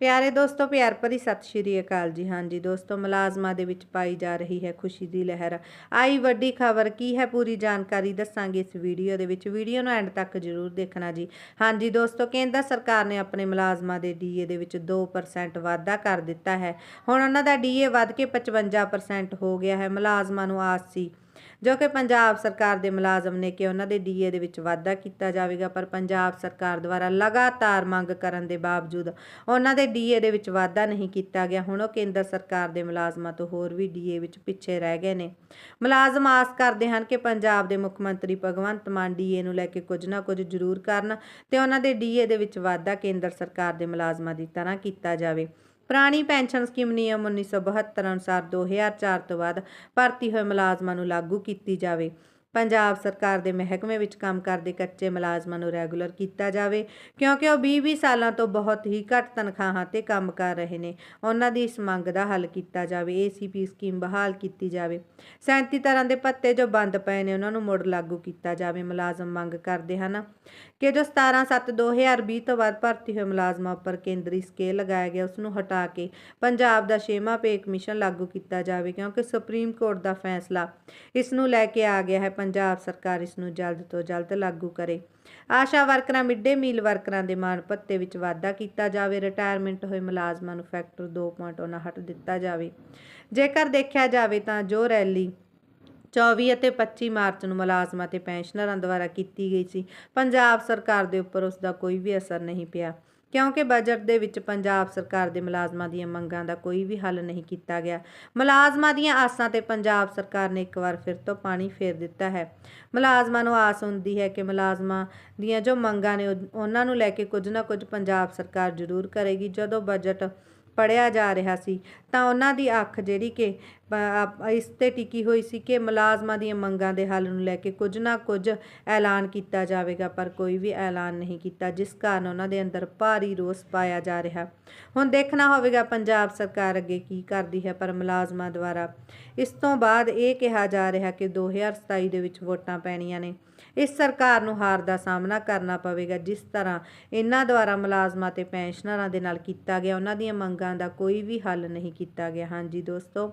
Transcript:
ਪਿਆਰੇ ਦੋਸਤੋ, ਪਿਆਰ ਭਰੀ ਸਤਿ ਸ਼੍ਰੀ ਅਕਾਲ ਜੀ। ਹਾਂਜੀ ਦੋਸਤੋ, ਮੁਲਾਜ਼ਮਾਂ ਦੇ ਵਿੱਚ ਪਾਈ ਜਾ ਰਹੀ ਹੈ ਖੁਸ਼ੀ ਦੀ ਲਹਿਰ। ਆਈ ਵੱਡੀ ਖਬਰ ਕੀ ਹੈ ਪੂਰੀ ਜਾਣਕਾਰੀ ਦੱਸਾਂਗੇ ਇਸ ਵੀਡੀਓ ਦੇ ਵਿੱਚ। ਵੀਡੀਓ ਨੂੰ ਐਂਡ ਤੱਕ ਜ਼ਰੂਰ ਦੇਖਣਾ ਜੀ। ਹਾਂਜੀ ਦੋਸਤੋ, ਕੇਂਦਰ ਸਰਕਾਰ ਨੇ ਆਪਣੇ ਮੁਲਾਜ਼ਮਾਂ ਦੇ ਡੀਏ ਦੇ ਵਿੱਚ 2% ਵਾਧਾ ਕਰ ਦਿੱਤਾ ਹੈ। ਹੁਣ ਉਹਨਾਂ ਦਾ ਡੀਏ ਵੱਧ ਕੇ 55% ਹੋ ਗਿਆ ਹੈ। ਮੁਲਾਜ਼ਮਾਂ ਨੂੰ ਆਸ ਸੀ ਜੋ ਕਿ ਪੰਜਾਬ ਸਰਕਾਰ ਦੇ ਮੁਲਾਜ਼ਮ ਨੇ ਕਿ ਉਹਨਾਂ ਦੇ ਡੀਏ ਦੇ ਵਿੱਚ ਵਾਧਾ ਕੀਤਾ ਜਾਵੇਗਾ, ਪਰ ਪੰਜਾਬ ਸਰਕਾਰ ਦੁਆਰਾ ਲਗਾਤਾਰ ਮੰਗ ਕਰਨ ਦੇ ਬਾਵਜੂਦ ਉਹਨਾਂ ਦੇ ਡੀਏ ਦੇ ਵਿੱਚ ਵਾਧਾ ਨਹੀਂ ਕੀਤਾ ਗਿਆ। ਹੁਣ ਉਹ ਕੇਂਦਰ ਸਰਕਾਰ ਦੇ ਮੁਲਾਜ਼ਮਾਂ ਤੋਂ ਹੋਰ ਵੀ ਡੀਏ ਵਿੱਚ ਪਿੱਛੇ ਰਹਿ ਗਏ ਨੇ। ਮੁਲਾਜ਼ਮ ਆਸ ਕਰਦੇ ਹਨ ਕਿ ਪੰਜਾਬ ਦੇ ਮੁੱਖ ਮੰਤਰੀ ਭਗਵੰਤ ਮਾਨ ਡੀਏ ਨੂੰ ਲੈ ਕੇ ਕੁਝ ਨਾ ਕੁਝ ਜ਼ਰੂਰ ਕਰਨ ਤੇ ਉਹਨਾਂ ਦੇ ਡੀਏ ਦੇ ਵਿੱਚ ਵਾਧਾ ਕੇਂਦਰ ਸਰਕਾਰ ਦੇ ਮੁਲਾਜ਼ਮਾਂ ਦੀ ਤਰ੍ਹਾਂ ਕੀਤਾ ਜਾਵੇ। ਪੁਰਾਣੀ ਪੈਨਸ਼ਨ ਸਕੀਮ ਨਿਯਮ 1972 ਅਨੁਸਾਰ 2004 ਤੋਂ ਬਾਅਦ ਭਰਤੀ ਹੋਏ ਮੁਲਾਜ਼ਮਾਂ ਨੂੰ ਲਾਗੂ ਕੀਤੀ ਜਾਵੇ। ਪੰਜਾਬ ਸਰਕਾਰ ਦੇ ਮਹਿਕਮੇ ਵਿੱਚ ਕੰਮ ਕਰਦੇ ਕੱਚੇ ਮੁਲਾਜ਼ਮਾਂ ਨੂੰ ਰੈਗੂਲਰ ਕੀਤਾ ਜਾਵੇ, ਕਿਉਂਕਿ ਉਹ 20-20 ਸਾਲਾਂ ਤੋਂ ਬਹੁਤ ਹੀ ਘੱਟ ਤਨਖਾਹਾਂ ਤੇ ਕੰਮ ਕਰ ਰਹੇ ਨੇ। ਉਹਨਾਂ ਦੀ ਇਸ ਮੰਗ ਦਾ ਹੱਲ ਕੀਤਾ ਜਾਵੇ, ਏਸੀਪੀ ਸਕੀਮ ਬਹਾਲ ਕੀਤੀ ਜਾਵੇ। 37 ਤਰ੍ਹਾਂ ਦੇ ਪੱਤੇ ਜੋ ਬੰਦ ਪਏ ਨੇ, ਉਹਨਾਂ ਨੂੰ ਮੁੜ ਲਾਗੂ ਕੀਤਾ ਜਾਵੇ, ਮੁਲਾਜ਼ਮ ਮੰਗ ਕਰਦੇ ਹਨ ਕਿ ਜੋ 17/7/2020 ਤੋਂ ਬਾਅਦ ਭਰਤੀ ਹੋਏ ਮੁਲਾਜ਼ਮਾਂ ਉੱਪਰ ਕੇਂਦਰੀ ਸਕੇਲ ਲਗਾਇਆ ਗਿਆ ਉਸ ਨੂੰ ਹਟਾ ਕੇ ਪੰਜਾਬ ਦਾ ਛੇਵਾਂ ਪੇ ਕਮਿਸ਼ਨ ਲਾਗੂ ਕੀਤਾ ਜਾਵੇ, ਕਿਉਂਕਿ ਸੁਪਰੀਮ ਕੋਰਟ ਦਾ ਫੈਸਲਾ ਇਸ ਨੂੰ ਲੈ ਕੇ ਆ ਗਿਆ ਹੈ। ਪੰਜਾਬ ਸਰਕਾਰ ਇਸ ਨੂੰ ਜਲਦ ਤੋਂ ਜਲਦ ਲਾਗੂ ਕਰੇ। ਆਸ਼ਾ ਵਰਕਰਾਂ, ਮਿੱਡੇ ਮੀਲ ਵਰਕਰਾਂ ਦੇ ਮਾਣ ਭੱਤੇ ਵਿੱਚ ਵਾਧਾ ਕੀਤਾ ਜਾਵੇ। ਰਿਟਾਇਰਮੈਂਟ ਹੋਏ ਮੁਲਾਜ਼ਮਾਂ ਨੂੰ ਫੈਕਟਰ 2.9 ਹਟ ਦਿੱਤਾ ਜਾਵੇ। ਜੇਕਰ ਦੇਖਿਆ ਜਾਵੇ ਤਾਂ ਜੋ ਰੈਲੀ 24 ਅਤੇ 25 ਮਾਰਚ ਨੂੰ ਮੁਲਾਜ਼ਮਾਂ ਤੇ ਪੈਨਸ਼ਨਰਾਂ ਦੁਆਰਾ ਕੀਤੀ ਗਈ ਸੀ, ਪੰਜਾਬ ਸਰਕਾਰ ਦੇ ਉੱਪਰ ਉਸ ਦਾ ਕੋਈ ਵੀ ਅਸਰ ਨਹੀਂ ਪਿਆ। ਕਿਉਂਕਿ ਬਜਟ ਦੇ ਵਿੱਚ ਪੰਜਾਬ ਸਰਕਾਰ ਦੇ ਮੁਲਾਜ਼ਮਾਂ ਦੀਆਂ ਮੰਗਾਂ ਦਾ ਕੋਈ ਵੀ ਹੱਲ ਨਹੀਂ ਕੀਤਾ ਗਿਆ। ਮੁਲਾਜ਼ਮਾਂ ਦੀਆਂ ਆਸਾਂ ਤੇ ਪੰਜਾਬ ਸਰਕਾਰ ਨੇ ਇੱਕ ਵਾਰ ਫਿਰ ਤੋਂ ਪਾਣੀ ਫੇਰ ਦਿੱਤਾ ਹੈ। ਮੁਲਾਜ਼ਮਾਂ ਨੂੰ ਆਸ ਹੁੰਦੀ ਹੈ ਕਿ ਮੁਲਾਜ਼ਮਾਂ ਦੀਆਂ ਜੋ ਮੰਗਾਂ ਨੇ ਉਹਨਾਂ ਨੂੰ ਲੈ ਕੇ ਕੁਝ ਨਾ ਕੁਝ ਪੰਜਾਬ ਸਰਕਾਰ ਜ਼ਰੂਰ ਕਰੇਗੀ। ਜਦੋਂ ਬਜਟ ਪੜਿਆ ਜਾ ਰਿਹਾ ਸੀ ਤਾਂ ਉਹਨਾਂ ਦੀ ਅੱਖ ਜਿਹੜੀ ਕਿ ਇਸ ਤੇ ਟਿਕੀ ਹੋਈ ਸੀ ਕਿ ਮੁਲਾਜ਼ਮਾਂ ਦੀਆਂ ਮੰਗਾਂ ਦੇ ਹੱਲ ਨੂੰ ਲੈ ਕੇ ਕੁਝ ਨਾ ਕੁਝ ਐਲਾਨ ਕੀਤਾ ਜਾਵੇਗਾ, ਪਰ ਕੋਈ ਵੀ ਐਲਾਨ ਨਹੀਂ ਕੀਤਾ, ਜਿਸ ਕਾਰਨ ਉਹਨਾਂ ਦੇ ਅੰਦਰ ਭਾਰੀ ਰੋਸ ਪਾਇਆ ਜਾ ਰਿਹਾ। ਹੁਣ ਦੇਖਣਾ ਹੋਵੇਗਾ ਪੰਜਾਬ ਸਰਕਾਰ ਅੱਗੇ ਕੀ ਕਰਦੀ ਹੈ, ਪਰ ਮੁਲਾਜ਼ਮਾਂ ਦੁਆਰਾ ਇਸ ਤੋਂ ਬਾਅਦ ਇਹ ਕਿਹਾ ਜਾ ਰਿਹਾ ਕਿ 2027 ਦੇ ਵਿੱਚ ਵੋਟਾਂ ਪੈਣੀਆਂ ਨੇ। ਇਸ ਸਰਕਾਰ ਨੂੰ ਹਾਰ ਦਾ ਸਾਹਮਣਾ ਕਰਨਾ ਪਵੇਗਾ, ਜਿਸ ਤਰ੍ਹਾਂ ਇਹਨਾਂ ਦੁਆਰਾ ਮੁਲਾਜ਼ਮਾਂ ਤੇ ਪੈਨਸ਼ਨਰਾਂ ਦੇ ਨਾਲ ਕੀਤਾ ਗਿਆ, ਉਹਨਾਂ ਦੀਆਂ ਮੰਗਾਂ ਦਾ ਕੋਈ ਵੀ ਹੱਲ ਨਹੀਂ ਕੀਤਾ ਗਿਆ। ਹਾਂਜੀ ਦੋਸਤੋ